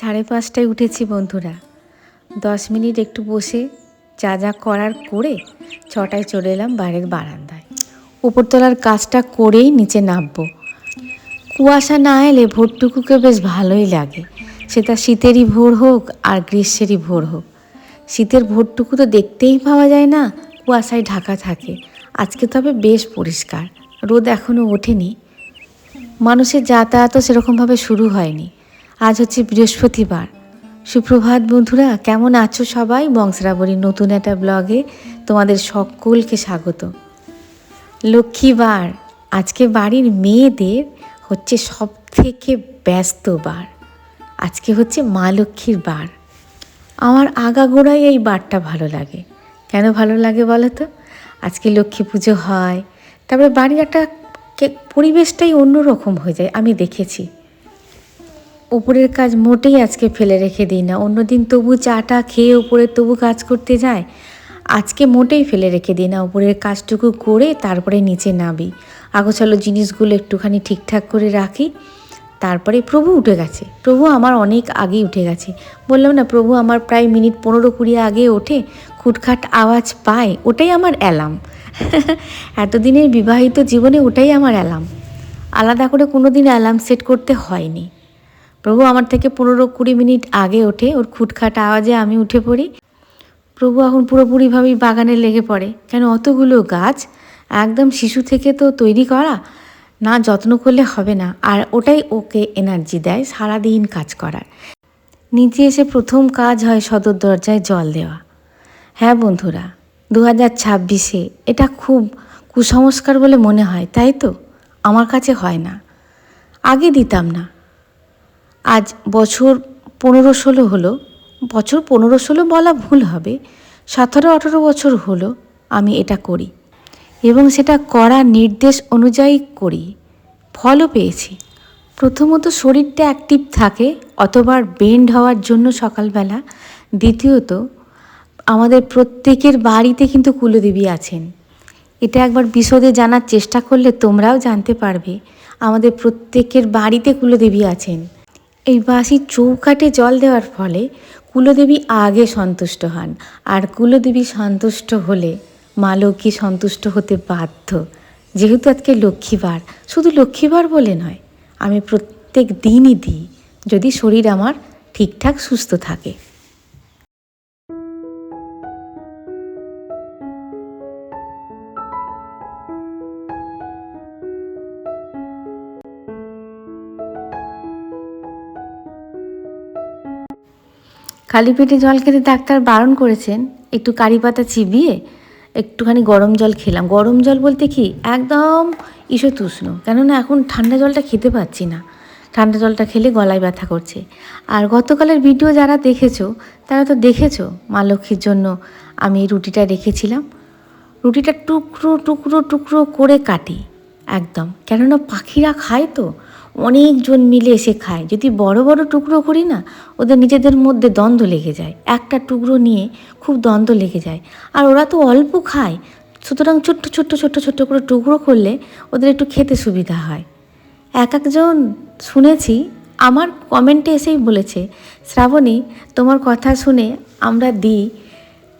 সাড়ে পাঁচটায় উঠেছি বন্ধুরা। দশ মিনিট একটু বসে যা যা করার করে ছটায় চলে এলাম বাইরের বারান্দায়। উপরতলার কাজটা করেই নিচে নামবো। কুয়াশা না এলে ভোরটুকুকে বেশ ভালোই লাগে। সেটা শীতেরই ভোর হোক আর গ্রীষ্মেরই ভোর হোক। শীতের ভোরটুকু তো দেখতেই পাওয়া যায় না, কুয়াশায় ঢাকা থাকে। আজকে তবে বেশ পরিষ্কার। রোদ এখনও ওঠেনি। মানুষের যাতায়াতও সেরকমভাবে শুরু হয়নি। আজ হচ্ছে বৃহস্পতিবার। সুপ্রভাত বন্ধুরা, কেমন আছো সবাই? বংশরাবরীর নতুন একটা ব্লগে তোমাদের সকলকে স্বাগত। লক্ষ্মীবার, আজকে বাড়ির মেয়েদের হচ্ছে সব থেকে ব্যস্ত বার। আজকে হচ্ছে মা লক্ষ্মীর বার। আমার আগাগোড়াই এই বারটা ভালো লাগে। কেন ভালো লাগে বলো তো? আজকে লক্ষ্মী পুজো হয়, তারপরে বাড়ির একটা পরিবেশটাই অন্যরকম হয়ে যায়, আমি দেখেছি। উপরের কাজ মোটেই আজকে ফেলে রেখে দিই না। অন্যদিন তবু চাটা খেয়ে উপরে তবু কাজ করতে যায়। আজকে মোটেই ফেলে রেখে দিই না। উপরের কাজটুকু করে তারপরে নিচে নাবি আগোছালো জিনিসগুলো একটুখানি ঠিকঠাক করে রাখি। তারপরে প্রভু উঠে গেছে। প্রভু আমার অনেক আগেই উঠে গেছে। বললাম, না, প্রভু আমার প্রায় মিনিট পনেরো কুড়ি আগে ওঠে। খুটখাট আওয়াজ পায়। ওটাই আমার অ্যালার্ম। এতদিনের বিবাহিত জীবনে ওটাই আমার অ্যালার্ম। আলাদা করে কোনো দিন অ্যালার্ম সেট করতে হয়নি। প্রভু, আমার থেকে পনেরো কুড়ি মিনিট আগে ওঠে। ওর খুটখাট আওয়াজে আমি উঠে পড়ি। প্রভু, এখন পুরোপুরিভাবেই বাগানে লেগে পড়ে। কেন, অতগুলো গাছ? একদম শিশু থেকে তো তৈরি করা? না, যত্ন করলে হবে না। আর ওটাই ওকে এনার্জি দেয়, সারাদিন কাজ করার। নিচে এসে প্রথম কাজ হয় সদর দরজায় জল দেওয়া। হ্যাঁ বন্ধুরা দু হাজার ছাব্বিশে এটা খুব কুসংস্কার বলে মনে হয়, তাই তো? আমার কাছে হয় না। আগে দিতাম না। আজ বছর পনেরো ষোলো হলো। বছর পনেরো ষোলো বলা ভুল হবে। সতেরো আঠেরো বছর হলো আমি এটা করি এবং সেটা করার নির্দেশ অনুযায়ী করি। ফলও পেয়েছি। প্রথমত শরীরটা অ্যাক্টিভ থাকে, অতবার বেন্ড হওয়ার জন্য সকালবেলা। দ্বিতীয়ত, আমাদের প্রত্যেকের বাড়িতে কিন্তু কুলদেবী আছেন। এটা একবার বিশদে জানার চেষ্টা করলে তোমরাও জানতে পারবে। আমাদের প্রত্যেকের বাড়িতে কুলদেবী আছেন। এই বাসি চৌকাটে জল দেওয়ার ফলে কুলদেবী আগে সন্তুষ্ট হন। আর কুলদেবী সন্তুষ্ট হলে মা লক্ষ্মী সন্তুষ্ট হতে বাধ্য। যেহেতু আজকে লক্ষ্মীবার, শুধু লক্ষ্মীবার বলে নয়, আমি প্রত্যেক দিনই দিই, যদি শরীর আমার ঠিকঠাক, সুস্থ থাকে। খালি পেটে জল খেতে ডাক্তার বারণ করেছেন, একটু কারি পাতা চিবিয়ে একটুখানি গরম জল খেলাম। গরম জল বলতে কি? একদম ঈশতুষ্ণ কেননা এখন ঠান্ডা জলটা খেতে পাচ্ছি না। ঠান্ডা জলটা খেলে গলায় ব্যথা করছে। আর গতকালের ভিডিও যারা দেখেছ, তারা তো দেখেছ মা লক্ষ্মীর জন্য আমি রুটিটা রেখেছিলাম। রুটিটা টুকরো টুকরো টুকরো করে কাটি, একদম। কেননা পাখিরা খায় তো। অনেকজন মিলে এসে খায়। যদি বড় বড় টুকরো করি না, ওদের নিজেদের মধ্যে দ্বন্দ্ব লেগে যায়। একটা টুকরো নিয়ে খুব দ্বন্দ্ব লেগে যায়। আর ওরা তো অল্প খায়। সুতরাং ছোট্ট ছোট্ট ছোট্ট ছোট্ট করে টুকরো করলে ওদের একটু খেতে সুবিধা হয়। এক একজন শুনেছি, আমার কমেন্টে এসেই বলেছে, শ্রাবণী, তোমার কথা শুনে আমরা দিই,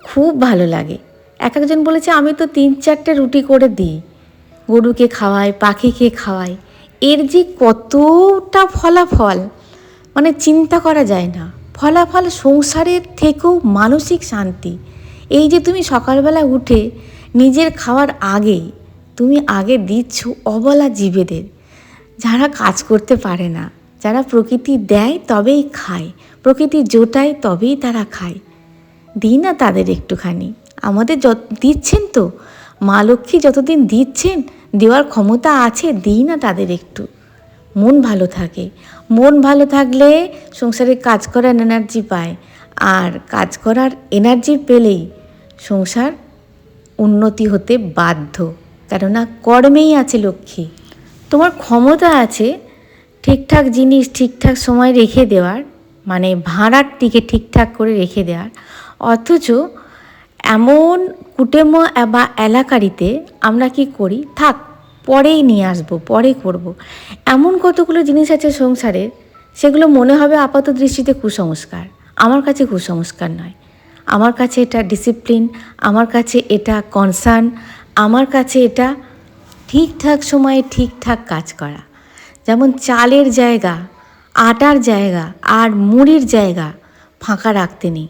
খুব ভালো লাগে। এক একজন বলেছে, আমি তো তিন চারটে রুটি করে দিই। গরুকে খাওয়াই, পাখিকে খাওয়াই। এর যে কতটা ফলাফল মানে চিন্তা করা যায় না। ফলাফল সংসারের থেকেও মানসিক শান্তি। এই যে তুমি সকালবেলা উঠে নিজের খাওয়ার আগে তুমি আগে দিচ্ছ অবলা জীবেদের। যারা কাজ করতে পারে না, যারা প্রকৃতি দেয় তবেই খায়, প্রকৃতি জোটায় তবেই তারা খায়। দিই না তাদের একটুখানি। আমাদের দিচ্ছেন তো। মা লক্ষ্মী যতদিন দিচ্ছেন, দেওয়ার ক্ষমতা আছে, দিই না তাদের একটু। মন ভালো থাকে। মন ভালো থাকলে সংসারে কাজ করার এনার্জি পায়। আর কাজ করার এনার্জি পেলেই সংসার উন্নতি হতে বাধ্য। কেননা কর্মেই আছে লক্ষ্মী। তোমার ক্ষমতা আছে ঠিকঠাক জিনিস ঠিকঠাক সময় রেখে দেওয়ার মানে ভাড়ার দিকে ঠিকঠাক করে রেখে দেওয়ার। অথচ এমন কুটেম বা এলাকারিতে আমরা কি করি? থাক, পরেই নিয়ে আসব, পরে করব। এমন কতগুলো জিনিস আছে সংসারে, সেগুলো মনে হবে আপাত দৃষ্টিতে কুসংস্কার। আমার কাছে কুসংস্কার নয়। আমার কাছে এটা ডিসিপ্লিন আমার কাছে এটা কনসার্ন আমার কাছে এটা ঠিকঠাক সময়ে ঠিকঠাক কাজ করা। যেমন চালের জায়গা, আটার জায়গা আর মুড়ির জায়গা ফাঁকা রাখতে নেই।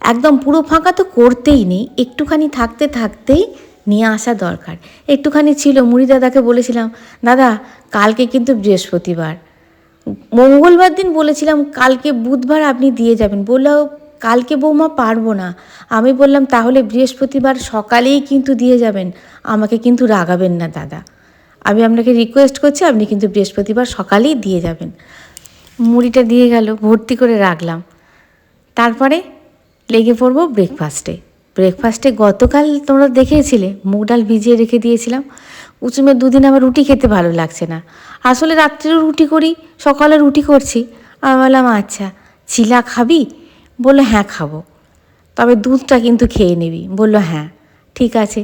একদম পুরো ফাঁকা তো করতেই নেই। একটুখানি থাকতে থাকতেই নিয়ে আসা দরকার। একটুখানি ছিল, মুড়ি দাদাকে বলেছিলাম, দাদা, কালকে কিন্তু বৃহস্পতিবার। মঙ্গলবার দিন বলেছিলাম, কালকে বুধবার আপনি দিয়ে যাবেন। বললেও কালকে বৌমা পারব না। আমি বললাম, তাহলে বৃহস্পতিবার সকালেই কিন্তু দিয়ে যাবেন। আমাকে কিন্তু রাগাবেন না, দাদা। আমি আপনাকে রিকোয়েস্ট করছি, আপনি কিন্তু বৃহস্পতিবার সকালেই দিয়ে যাবেন। মুড়িটা দিয়ে গেল, ভর্তি করে রাখলাম। তারপরে লেগে পড়ব ব্রেকফাস্টে ব্রেকফাস্টে গতকাল তোমরা দেখেছিলে, মুগ ডাল ভিজিয়ে রেখে দিয়েছিলাম। উচুমের দুদিন আমার রুটি খেতে ভালো লাগছে না। আসলে রাত্রেও রুটি করি, সকালে রুটি করছি। আমি বললাম আচ্ছা চিলা খাবি? বলল হ্যাঁ খাব। তবে দুধটা কিন্তু খেয়ে নিবি। বলল হ্যাঁ ঠিক আছে।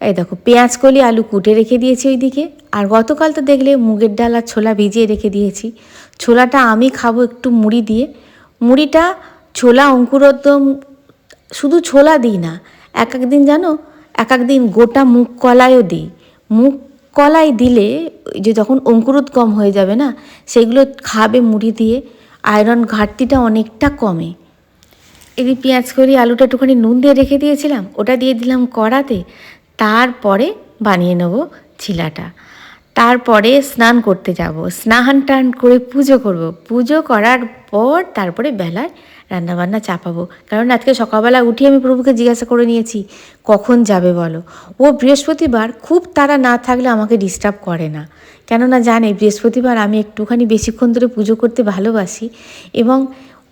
এই দেখো, পেঁয়াজ কলি, আলু কুটে রেখে দিয়েছি ওইদিকে। আর গতকাল তো দেখলে মুগের ডাল আর ছোলা ভিজিয়ে রেখে দিয়েছি। ছোলাটা আমি খাব একটু মুড়ি দিয়ে। মুড়িটা ছোলা অঙ্কুরোদ্যম শুধু ছোলা দিই না, এক এক দিন জানো, এক এক দিন গোটা মুগ কলাইও দিই। মুখ কলাই দিলে যে যখন অঙ্কুরোদ্গম হয়ে যাবে না, সেগুলো খাবে মুড়ি দিয়ে, আয়রন ঘাটতিটা অনেকটা কমে। এদিকে পেঁয়াজ করি, আলুটা একটুখানি নুন দিয়ে রেখে দিয়েছিলাম, ওটা দিয়ে দিলাম কড়াতে, তারপরে বানিয়ে নেব ছিলাটা। তারপরে স্নান করতে যাব, স্নান টান করে পুজো করব। পুজো করার পর তারপরে বেলায় রান্নাবান্না চাপাবো। কারণ আজকে সকালবেলা উঠে আমি প্রভুকে জিজ্ঞাসা করে নিয়েছি, কখন যাবে বলো? ও বৃহস্পতিবার খুব তারা না থাকলে আমাকে ডিস্টার্ব করে না। কেননা জানে বৃহস্পতিবার আমি একটুখানি বেশিক্ষণ ধরে পুজো করতে ভালোবাসি এবং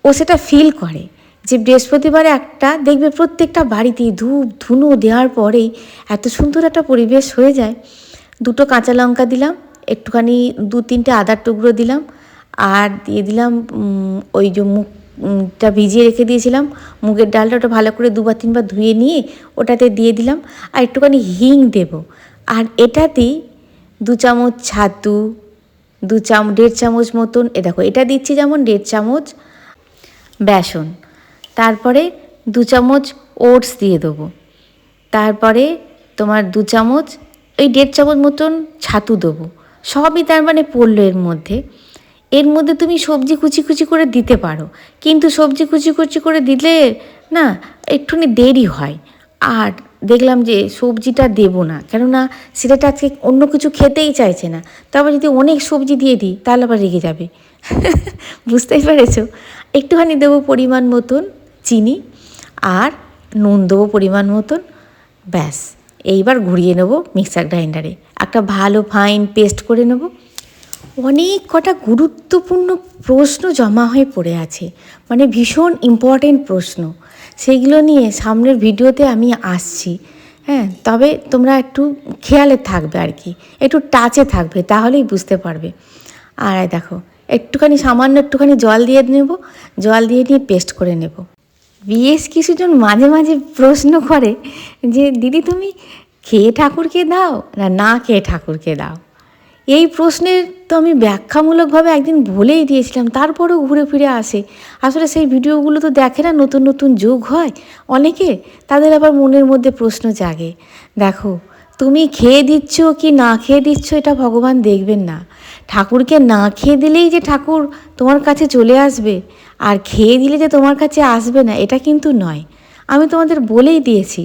ও সেটা ফিল করে যে বৃহস্পতিবারে একটা দেখবে প্রত্যেকটা বাড়িতেই ধূপ, ধুনো দেওয়ার পরেই এত সুন্দর একটা পরিবেশ হয়ে যায়। দুটো কাঁচা লঙ্কা দিলাম, একটুখানি দু তিনটে আদার টুকরো দিলাম, আর দিয়ে দিলাম ওই যে মুগটা ভিজিয়ে রেখে দিয়েছিলাম। মুগের ডালটা ওটা ভালো করে দুবার, তিনবার ধুয়ে নিয়ে ওটাতে দিয়ে দিলাম। আর একটুখানি হিং দেব। আর এটাতেই দু চামচ ছাতু, দু চাম, দেড় চামচ মতন, এ দেখো, এটা দিচ্ছি যেমন দেড় চামচ বেসন। তারপরে দু চামচ ওটস দিয়ে দেবো। তারপরে তোমার দু চামচ ওই দেড় চামচ মতন ছাতু দেবো। সবই তার মানে পড়ল এর মধ্যে। এর মধ্যে তুমি সবজি কুচি কুচি করে দিতে পারো। কিন্তু সবজি কুচি কুচি করে দিলে না, একটুখানি দেরি হয়। আর দেখলাম যে সবজিটা দেবো না, কেননা সেটাটা আজকে অন্য কিছু খেতেই চাইছে না। তারপর যদি অনেক সবজি দিয়ে দিই, তাহলে আবার রেগে যাবে। বুঝতেই পেরেছ? একটুখানি দেবো পরিমাণ মতন চিনি আর নুন দেবো পরিমাণ মতন। ব্যাস, এইবার ঘুরিয়ে নেব মিক্সার গ্রাইন্ডারে। একটা ভালো ফাইন পেস্ট করে নেব। অনেক কটা গুরুত্বপূর্ণ প্রশ্ন জমা হয়ে পড়ে আছে। মানে ভীষণ ইম্পর্টেন্ট প্রশ্ন। সেইগুলো নিয়ে সামনের ভিডিওতে আমি আসছি। হ্যাঁ তবে তোমরা একটু খেয়ালে থাকবে আর কি। একটু টাচে থাকবে, তাহলেই বুঝতে পারবে। আর দেখো, একটুখানি সামান্য একটুখানি জল দিয়ে নেব। জল দিয়ে নিয়ে পেস্ট করে নেব। বেশ কিছুজন মাঝে মাঝে প্রশ্ন করে যে, দিদি তুমি খেয়ে ঠাকুরকে দাও না না খেয়ে ঠাকুরকে দাও? এই প্রশ্নের তো আমি ব্যাখ্যামূলকভাবে একদিন বলেই দিয়েছিলাম, তারপরেও ঘুরে ফিরে আসে। আসলে সেই ভিডিওগুলো তো দেখে না, নতুন নতুন যোগ হয়, অনেকে তাদের আবার মনের মধ্যে প্রশ্ন জাগে। দেখো, তুমি খেয়ে দিচ্ছ কি না খেয়ে দিচ্ছ এটা ভগবান দেখবেন না। ঠাকুরকে না খেয়ে দিলেই যে ঠাকুর তোমার কাছে চলে আসবে, আর খেয়ে দিলে যে তোমার কাছে আসবে না, এটা কিন্তু নয়। আমি তোমাদের বলেই দিয়েছি,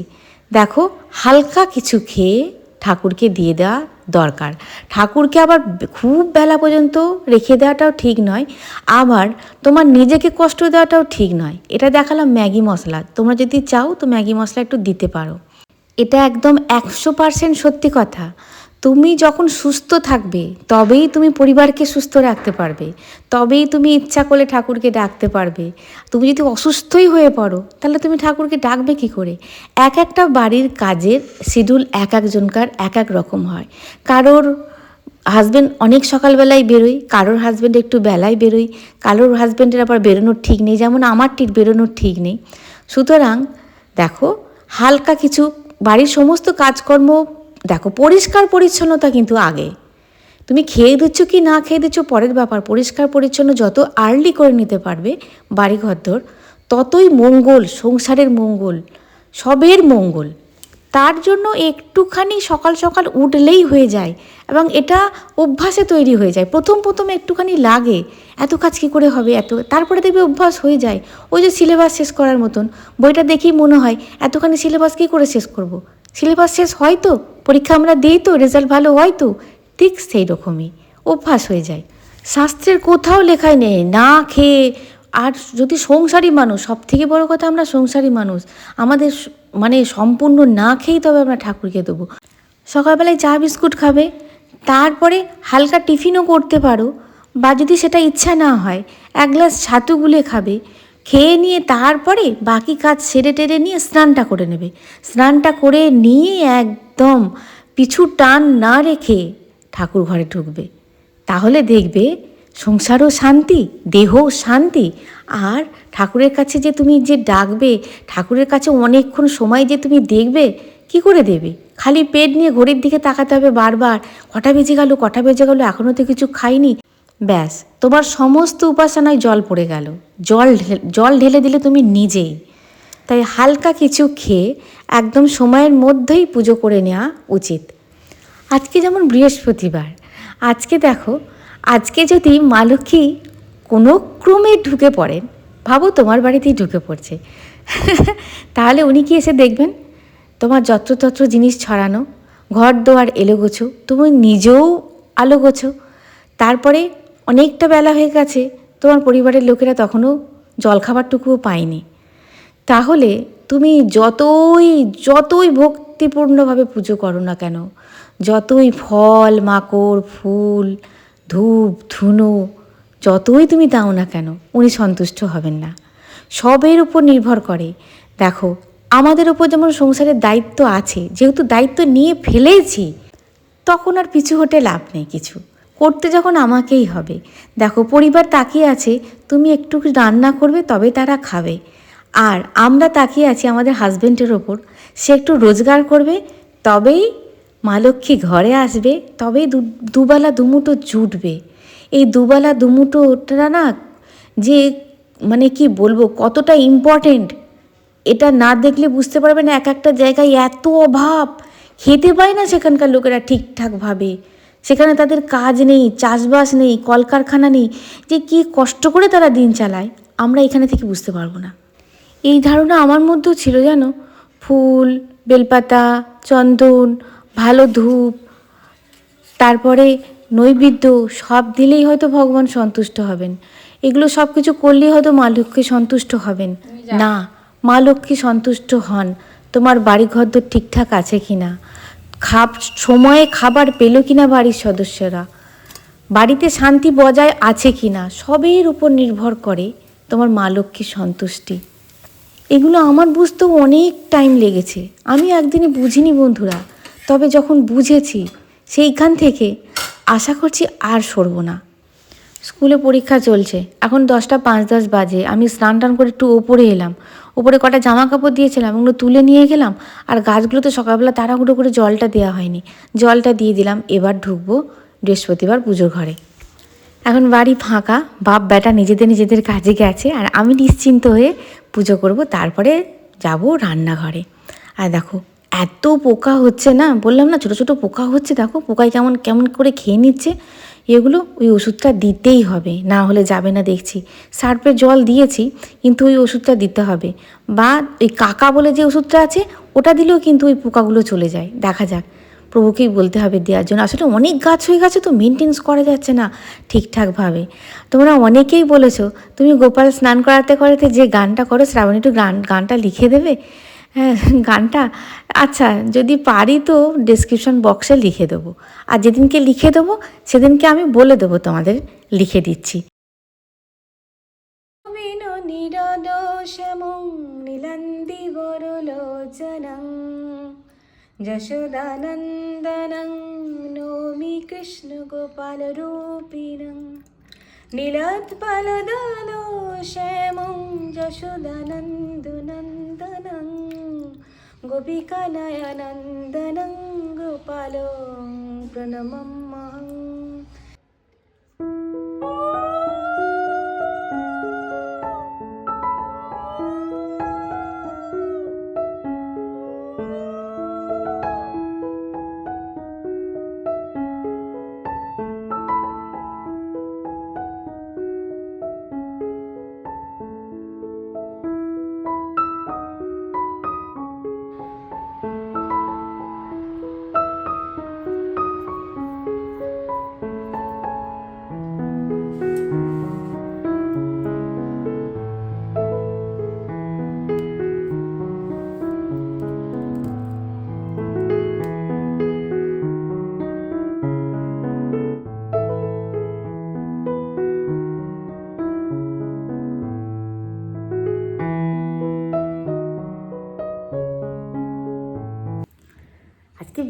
দেখো, হালকা কিছু খেয়ে ঠাকুরকে দিয়ে দেওয়া দরকার। ঠাকুরকে আবার খুব বেলা পর্যন্ত রেখে দেওয়াটাও ঠিক নয়, আবার তোমার নিজেকে কষ্ট দেওয়াটাও ঠিক নয়। এটা দেখালাম ম্যাগি মশলা। তোমরা যদি চাও তো ম্যাগি মশলা একটু দিতে পারো। এটা একদম একশো পার্সেন্ট সত্যি কথা। তুমি যখন সুস্থ থাকবে, তবেই তুমি পরিবারকে সুস্থ রাখতে পারবে। তবেই তুমি ইচ্ছা করলে ঠাকুরকে ডাকতে পারবে। তুমি যদি অসুস্থই হয়ে পড়ো, তাহলে তুমি ঠাকুরকে ডাকবে কি করে? এক একটা বাড়ির কাজের শিডিউল এক একজনকার এক এক রকম হয়। কারোর হাজব্যান্ড অনেক সকালবেলায় বেরোয়, কারোর হাজব্যান্ড একটু বেলায় বেরোয়, কারোর হাজব্যান্ডের আবার বেরোনোর ঠিক নেই, যেমন আমার ঠিক বেরোনোর ঠিক নেই। সুতরাং দেখো, হালকা কিছু বাড়ির সমস্ত কাজকর্ম দেখো, পরিষ্কার পরিচ্ছন্নতা কিন্তু আগে। তুমি খেয়ে দিচ্ছ কি না খেয়ে দিচ্ছ পরের ব্যাপার। পরিষ্কার পরিচ্ছন্ন যত আর্লি করে নিতে পারবে বাড়ি ঘরদোর ততই মঙ্গল, সংসারের মঙ্গল, সবের মঙ্গল। তার জন্য একটুখানি সকাল সকাল উঠলেই হয়ে যায় এবং এটা অভ্যাসে তৈরি হয়ে যায়। প্রথম প্রথম একটুখানি লাগে, এত কাজ কী করে হবে, এত তারপরে দেখবে অভ্যাস হয়ে যায়। ওই যে সিলেবাস শেষ করার মতন, বইটা দেখেই মনে হয়, এতখানি সিলেবাস কী করে শেষ করব। সিলেবাস শেষ হয় তো, পরীক্ষা আমরা দিই তো, রেজাল্ট ভালো হয় তো, ঠিক সেই রকমই, অভ্যাস হয়ে যায়। শাস্ত্রের কোথাও লেখাই নেই, না খেয়ে, আর যদি সংসারী মানুষ সব থেকে বড় কথা আমরা সংসারী মানুষ, আমাদের মানে সম্পূর্ণ না খেয়েই তবে আমরা ঠাকুরকে দেবো। সকালবেলায় চা, বিস্কুট খাবে, তারপরে হালকা টিফিনও করতে পারো, বা যদি সেটা ইচ্ছা না হয়, এক গ্লাস ছাতু গুলে খাবে খেয়ে নিয়ে তারপরে বাকি কাজ সেরে টেরে নিয়ে স্নানটা করে নেবে। স্নানটা করে নিয়ে একদম পিছু টান না রেখে ঠাকুর ঘরে ঢুকবে। তাহলে দেখবে সংসারও শান্তি, দেহও শান্তি। আর ঠাকুরের কাছে যে তুমি যে ডাকবে, ঠাকুরের কাছে অনেকক্ষণ সময় যে তুমি দেখবে, কি করে দেবে? খালি পেট নিয়ে ঘড়ির দিকে তাকাতে হবে বারবার। কটা বেজে গেল, কটা বেজে গেল এখনও তো কিছু খাইনি। ব্যাস, তোমার সমস্ত উপাসনায় জল পড়ে গেল। জল জল ঢেলে দিলে তুমি নিজেই। তাই হালকা কিছু খেয়ে একদম সময়ের মধ্যেই পুজো করে নেওয়া উচিত। আজকে যেমন বৃহস্পতিবার, আজকে দেখো, আজকে যদি মা লক্ষ্মী কোনো ক্রমে ঢুকে পড়েন, ভাবো তোমার বাড়িতেই ঢুকে পড়ছে। তাহলে উনি কি এসে দেখবেন? তোমার যত্রতত্র জিনিস ছড়ানো, ঘর দোয়ার এলো গোছো তুমি নিজেও আলো গোছো তারপরে অনেকটা বেলা হয়ে গেছে, তোমার পরিবারের লোকেরা তখনও জলখাবারটুকুও পায়নি। তাহলে তুমি যতই যতই ভক্তিপূর্ণভাবে পুজো করো না কেন, যতই ফল, মাকড়, ফুল, ধূপ, ধুনো, যতই তুমি দাও না কেন, উনি সন্তুষ্ট হবেন না। সবের উপর নির্ভর করে। দেখো, আমাদের উপর যেমন সংসারের দায়িত্ব আছে, যেহেতু দায়িত্ব নিয়ে ফেলেছি, তখন আর পিছু হটে লাভ নেই কিছু। করতে যখন আমাকেই হবে। দেখো, পরিবার তাকিয়ে আছে, তুমি একটু রান্না করবে, তবে তারা খাবে। আর আমরা তাকিয়ে আছি আমাদের হাজবেন্ডের ওপর। সে একটু রোজগার করবে, তবেই মা লক্ষ্মী ঘরে আসবে, তবেই দুবেলা দুমুটো জুটবে। এই দুবেলা দুমুটোটা না যে মানে কি বলব, কতটা ইম্পর্টেন্ট এটা না দেখলে বুঝতে পারবে না এক একটা জায়গায় এত অভাব। খেতে পায় না সেখানকার লোকেরা ঠিকঠাকভাবে। সেখানে তাদের কাজ নেই চাষবাস নেই কলকারখানা নেই যে কি কষ্ট করে তারা দিন চালায় আমরা এখানে থেকে বুঝতে পারব না। এই ধারণা আমার মধ্যেও ছিল জানো? ফুল বেলপাতা চন্দন ভালো ধূপ তারপরে নৈবেদ্য সব দিলেই হয়তো ভগবান সন্তুষ্ট হবেন। এগুলো সব কিছু করলেই হয়তো মা লক্ষ্মী সন্তুষ্ট হবেন। না মা লক্ষ্মী সন্তুষ্ট হন। তোমার বাড়ি ঘর তো ঠিকঠাক আছে কি না খাপ সময়ে খাবার পেল কি না বাড়ির সদস্যরা? বাড়িতে শান্তি বজায় আছে কি না সবের উপর নির্ভর করে তোমার মা লক্ষ্মীর সন্তুষ্টি। এগুলো আমার বুঝতেও অনেক টাইম লেগেছে। আমি একদিনে বুঝিনি বন্ধুরা। তবে যখন বুঝেছি, সেইখান থেকে আশা করছি আর সরবো না। স্কুলে পরীক্ষা চলছে। এখন দশটা পাঁচ দশ বাজে। আমি স্নান টান করে একটু ওপরে এলাম। ওপরে কটা জামা কাপড় দিয়েছিলাম, ওগুলো তুলে নিয়ে গেলাম, আর গাছগুলো তো সকালবেলা তাড়াহুড়ো করে জলটা দেওয়া হয়নি। জলটা দিয়ে দিলাম, এবার ঢুকবো বৃহস্পতিবার পুজোর ঘরে। এখন বাড়ি ফাঁকা, বাপ বেটা নিজেদের নিজেদের কাজে গেছে, আর আমি নিশ্চিন্ত হয়ে পুজো করব, তারপরে যাব রান্নাঘরে। আর দেখো, এত পোকা হচ্ছে না, বললাম না ছোটো ছোটো পোকা হচ্ছে, দেখো পোকায় কেমন কেমন করে খেয়ে নিচ্ছে। এগুলো ওই ওষুধটা দিতেই হবে। না হলে যাবে না দেখছি। সার্পের জল দিয়েছি, কিন্তু ওই ওষুধটা দিতে হবে। বা ওই কাকা বলে যে ওষুধটা আছে, ওটা দিলেও কিন্তু ওই পোকাগুলো চলে যায়। দেখা যাক। প্রভুকেই বলতে হবে দেওয়ার জন্য। আসলে অনেক গাছ হয়ে গেছে তো মেনটেন্স করা যাচ্ছে না ঠিকঠাকভাবে। তোমরা অনেকেই বলেছ, তুমি গোপাল স্নান করাতে করাতে যে গানটা করো, শ্রাবণী, একটু গান, গানটা লিখে দেবে? হ্যাঁ গানটা। আচ্ছা যদি পারি তো ডেসক্রিপশন বক্সে লিখে দেবো। আর যেদিনকে লিখে দেবো, সেদিনকে আমি বলে দেবো তোমাদের, লিখে দিচ্ছি। নিরদোষমং নীলন্দি বরলোচনং। যশোদানন্দনং কৃষ্ণ গোপাল রূপিণং নীলোৎপলদলো শ্যামং যশোদানন্দনন্দনং গোপিকানয়নন্দনং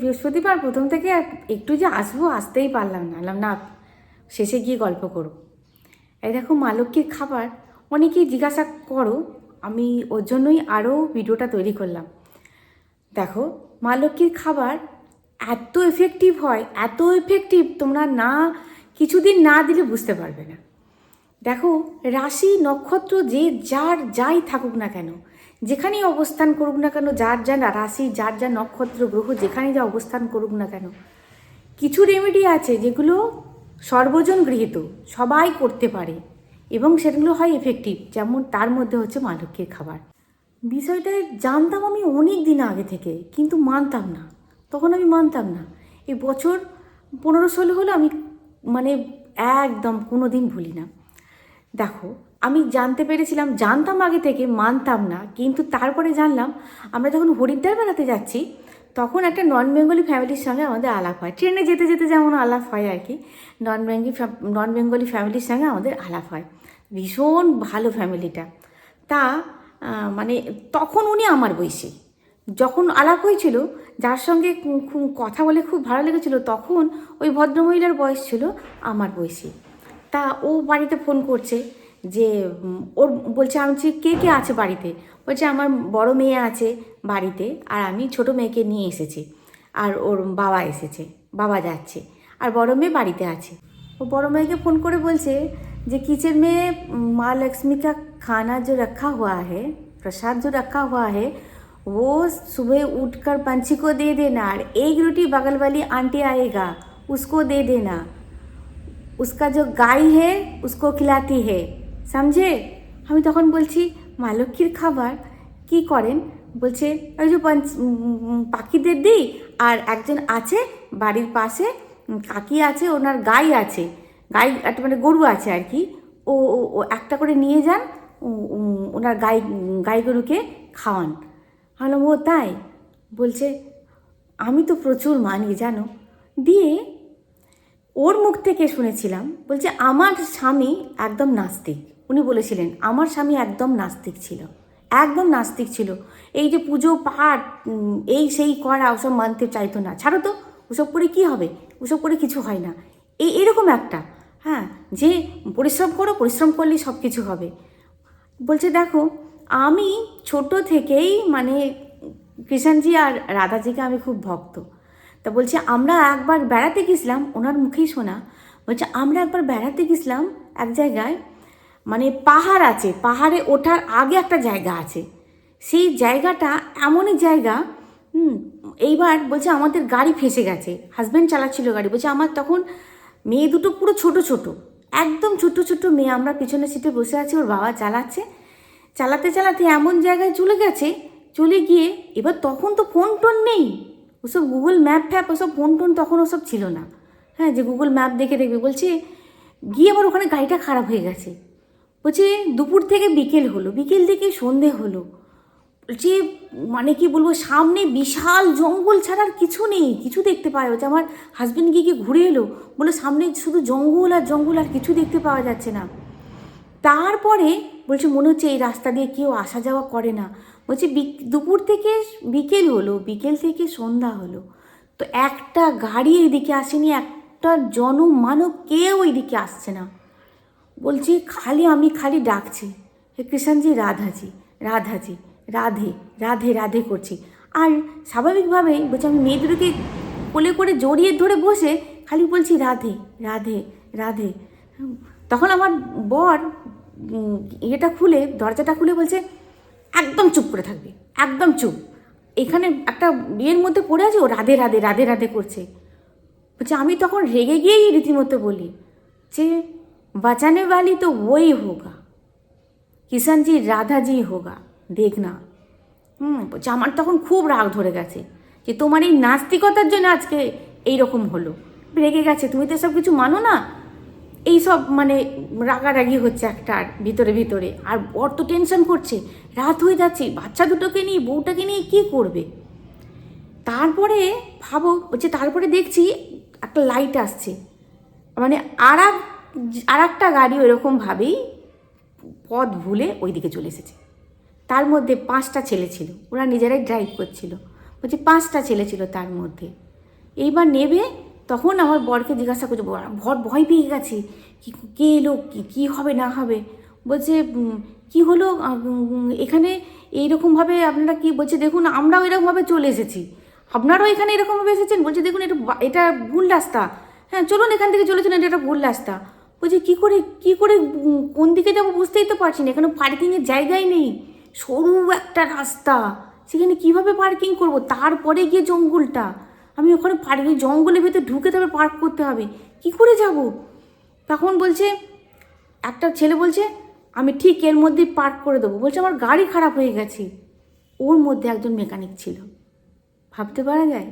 বৃহস্পতিবার প্রথম থেকে একটু যে আসব আসতেই পারলাম না। বললাম, না, শেষে গিয়ে গল্প করো এই দেখো মা লক্ষ্মীর খাবার অনেকেই জিজ্ঞাসা করো, আমি ওর জন্যই আরও ভিডিওটা তৈরি করলাম। দেখো মা লক্ষ্মীর খাবার এত এফেক্টিভ হয়, এত এফেক্টিভ তোমরা না, কিছুদিন না দিলে বুঝতে পারবে না। দেখো, রাশি নক্ষত্র যে যার যাই থাকুক না কেন যেখানেই অবস্থান করুক না কেন, যার যা রাশি, যার যা নক্ষত্র, গ্রহ, যেখানেই যা অবস্থান করুক না কেন, কিছু রেমেডি আছে যেগুলো সর্বজন গৃহীত, সবাই করতে পারে এবং সেগুলো হয় এফেক্টিভ যেমন তার মধ্যে হচ্ছে মা লক্ষ্মীর খাবার। বিষয়টা জানতাম আমি অনেক দিন আগে থেকে, কিন্তু মানতাম না। তখন আমি মানতাম না। এই বছর পনেরো ষোলো হলো আমি মানে একদম কোনো দিন ভুলি না। দেখো আমি জানতে পেরেছিলাম, জানতাম আগে থেকে, মানতাম না। কিন্তু তারপরে জানলাম, আমরা যখন হরিদ্বার বেড়াতে যাচ্ছি, তখন একটা নন বেঙ্গলি ফ্যামিলির সঙ্গে আমাদের আলাপ হয়। ট্রেনে যেতে যেতে যেমন আলাপ হয় আর কি নন বেঙ্গলি নন বেঙ্গলি ফ্যামিলির সঙ্গে আমাদের আলাপ হয়। ভীষণ ভালো ফ্যামিলিটা তা মানে তখন উনি আমার বয়সী যখন আলাপ হয়েছিল, যার সঙ্গে কথা বলে খুব ভালো লেগেছিল, তখন ওই ভদ্রমহিলার বয়স ছিল আমার বয়সী তা ও বাড়িতে ফোন করছে যে উম, ওর বলছে আমি বলছি, কে কে আছে বাড়িতে বলছে আমার বড় মেয়ে আছে বাড়িতে আর আমি ছোট মেয়েকে নিয়ে এসেছি আর ওর বাবা এসেছে বাবা যাচ্ছে আর বড় মেয়ে বাড়িতে আছে ও বড় মেয়েকে ফোন করে বলছে যে किचन में माँ लक्ष्मी का खाना जो रखा हुआ है प्रसाद जो रखा हुआ है वो सुबह उठकर पंछी को दे देना और एक रोटी बगल वाली आंटी आएगा उसको दे देना उसका जो गाय है उसको खिलाती है সামঝে আমি তখন বলছি মা লক্ষ্মীর খাবার? কি করেন? বলছে, ওই যে পাখিদের দিই, আর একজন আছে বাড়ির পাশে কাকি আছে, ওনার গাই আছে, গাই একটা মানে গরু আছে আর কি, ও ও একটা করে নিয়ে যান ওনার গাই গাই গরুকে খাওয়ান। হলাম ও, তাই? বলছে, আমি তো প্রচুর মানি, জানো? দিয়ে ওর মুখ থেকে শুনেছিলাম, বলছে, আমার স্বামী একদম নাস্তিক। উনি বলেছিলেন, আমার স্বামী একদম নাস্তিক ছিল, একদম নাস্তিক ছিল। এই যে পুজো, পাঠ এই সেই করা, ওসব মানতে চাইতো না। ছাড়ো তো, ওসব করে কি হবে? ওসব করে কিছু হয় না। এই এরকম একটা হ্যাঁ যে পরিশ্রম করো, পরিশ্রম করলেই সব কিছু হবে। বলছে, দেখো, আমি ছোট থেকেই মানে কৃষাণজি আর রাধাজিকে আমি খুব ভক্ত। তা বলছে, আমরা একবার বেড়াতে গেছিলাম। ওনার মুখেই শোনা, বলছে, আমরা একবার বেড়াতে গেছিলাম এক জায়গায় মানে পাহাড় আছে, পাহাড়ে ওঠার আগে একটা জায়গা আছে। সেই জায়গাটা এমনই জায়গা, হুম, এইবার বলছে আমাদের গাড়ি ফেসে গেছে হাজব্যান্ড চালাচ্ছিল গাড়ি, বলছে আমার তখন মেয়ে দুটো পুরো ছোট ছোট, একদম ছোট ছোট মেয়ে, আমরা পিছনের সিটে বসে আছি, ওর বাবা চালাচ্ছে। চালাতে চালাতে এমন জায়গায় চলে গেছে, চলে গিয়ে এবার তখন তো ফোন টোন নেই, ওসব গুগল ম্যাপ ফ্যাপ ওসব ফোন টোন তখন ওসব ছিল না। হ্যাঁ যে গুগল ম্যাপ দেখে দেখবে, বলছে গিয়ে আবার ওখানে গাড়িটা খারাপ হয়ে গেছে। বলছে, দুপুর থেকে বিকেল হলো, বিকেল থেকে সন্ধে হলো। বলছে মানে কি বলব, সামনে বিশাল জঙ্গল ছাড়া আর কিছু নেই, কিছু দেখতে পাওয়া যাচ্ছে আমার হাজবেন্ড গিয়ে গিয়ে ঘুরে এলো? বলে সামনে শুধু জঙ্গল আর জঙ্গল, আর কিছু দেখতে পাওয়া যাচ্ছে না। তারপরে বলছে, মনে হচ্ছে এই রাস্তা দিয়ে কেউ আসা যাওয়া করে না। বলছে দুপুর থেকে বিকেল হলো, বিকেল থেকে সন্ধ্যা হলো। তো একটা গাড়ি এদিকে আসেনি, একটা জনমানব কেউ এদিকে আসছে না। বলছি, খালি আমি খালি ডাকছি। হে কৃষাণজি রাধাজি রাধাজি, রাধে রাধে রাধে করছি। আর স্বাভাবিকভাবেই বলছি, আমি মেয়ে দুটোকে কোলে করে জড়িয়ে ধরে বসে খালি বলছি, রাধে রাধে রাধে। তখন আমার বর ইয়েটা খুলে, দরজাটা খুলে বলছে, একদম চুপ করে থাকবে, একদম চুপ। এখানে একটা বিয়ের মধ্যে পড়ে আছে, ও রাধে রাধে রাধে রাধে করছে। বলছে, আমি তখন রেগে গিয়েই রীতিমতো বলি যে বাঁচানে वाली तो वही होगा কিষান জি রাধা জি হোগা দেখ না হুম বলছে আমার তখন খুব রাগ ধরে গেছে যে তোমার এই নাস্তিকতার জন্য আজকে এই রকম হলো রেগে গেছে তুমি তো সব কিছু মানো না এই সব মানে রাগারাগি হচ্ছে একটা আর ভিতরে ভিতরে আর বর তো টেনশন করছে রাত হয়ে যাচ্ছে বাচ্চা দুটোকে নিয়ে বউটাকে নিয়ে কী করবে তারপরে ভাবো বলছে তারপরে দেখছি একটা লাইট আসছে মানে আর এক আর একটা গাড়ি ওরকমভাবেই পথ ভুলে ওইদিকে চলে এসেছে। তার মধ্যে পাঁচটা ছেলে ছিল, ওরা নিজেরাই ড্রাইভ করছিল। বলছে পাঁচটা ছেলে ছিল তার মধ্যে। এইবার নেবে, তখন আমার বরকে জিজ্ঞাসা করছে ভর ভয় পেয়ে গেছে? কি, কে এলো? কি হবে, না হবে? বলছে কি হলো? এখানে এইরকমভাবে আপনারা কি, বলছে দেখুন, আমরাও এরকমভাবে চলে এসেছি। আপনারাও এখানে এরকমভাবে এসেছেন? বলছে, দেখুন, এটা এটা ভুল রাস্তা। হ্যাঁ চলুন এখান থেকে চলে চলুন, এটা ভুল রাস্তা। বলছে কী করে কী করে কোন দিকে যাব বুঝতেই তো পারছি না। এখানে পার্কিংয়ের জায়গাই নেই। সরু একটা রাস্তা। সেখানে কীভাবে পার্কিং করব? তারপরে গিয়ে জঙ্গলটা। আমি ওখানে পার্কিং জঙ্গলের ভেতরে ঢুকে তবে পার্ক করতে হবে। কি করে যাব? তখন বলছে, একটা ছেলে বলছে, আমি ঠিক এর মধ্যেই পার্ক করে দেবো। বলছে, আমার গাড়ি খারাপ হয়ে গেছে। ওর মধ্যে একজন মেকানিক ছিল। ভাবতে পারা যায়?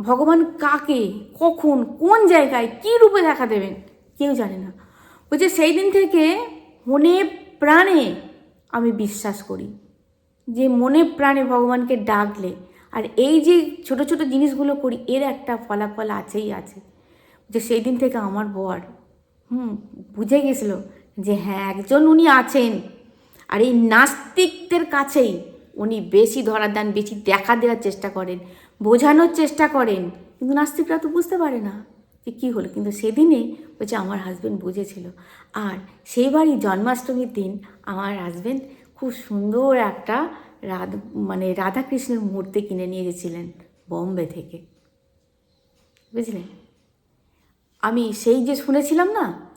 ভগবান কাকে, কখন, কোন জায়গায় কী রূপে দেখা দেবেন? কেউ জানে না। বলছে সেই দিন থেকে মনে প্রাণে আমি বিশ্বাস করি যে মনে প্রাণে ভগবানকে ডাকলে আর এই যে ছোট ছোট জিনিসগুলো করি, এর একটা ফলাফল আছেই আছে। যে সেই দিন থেকে আমার বর, হুম, বুঝে গেছিল যে হ্যাঁ একজন উনি আছেন আর এই নাস্তিকদের কাছেই উনি বেশি ধরার দেন, বেশি দেখা দেওয়ার চেষ্টা করেন, বোঝানোর চেষ্টা করেন। কিন্তু নাস্তিকরা তো বুঝতে পারে না। যে কী হলো? কিন্তু সেদিনে বলছে আমার হাজব্যান্ড বুঝেছিল। আর সেইবারই জন্মাষ্টমীর দিন আমার হাজব্যান্ড খুব সুন্দর একটা রাধ মানে রাধাকৃষ্ণের মূর্তি কিনে নিয়ে গেছিলেন বম্বে থেকে। বুঝলেন আমি সেই যে শুনেছিলাম না,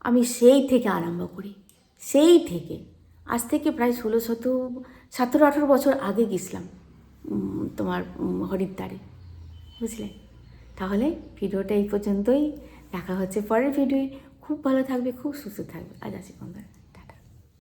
আমি সেই থেকে আরম্ভ করি। সেই থেকে। আজ থেকে প্রায় ষোলো শত, সতেরো আঠেরো বছর আগে গেছিলাম তোমার হরিদ্বারে। বুঝলে? তাহলে ভিডিওটা এই পর্যন্তই। দেখা হচ্ছে পরের ভিডিওয়। খুব ভালো থাকবে, খুব সুস্থ থাকবে। আজ আসি বন্ধুরা।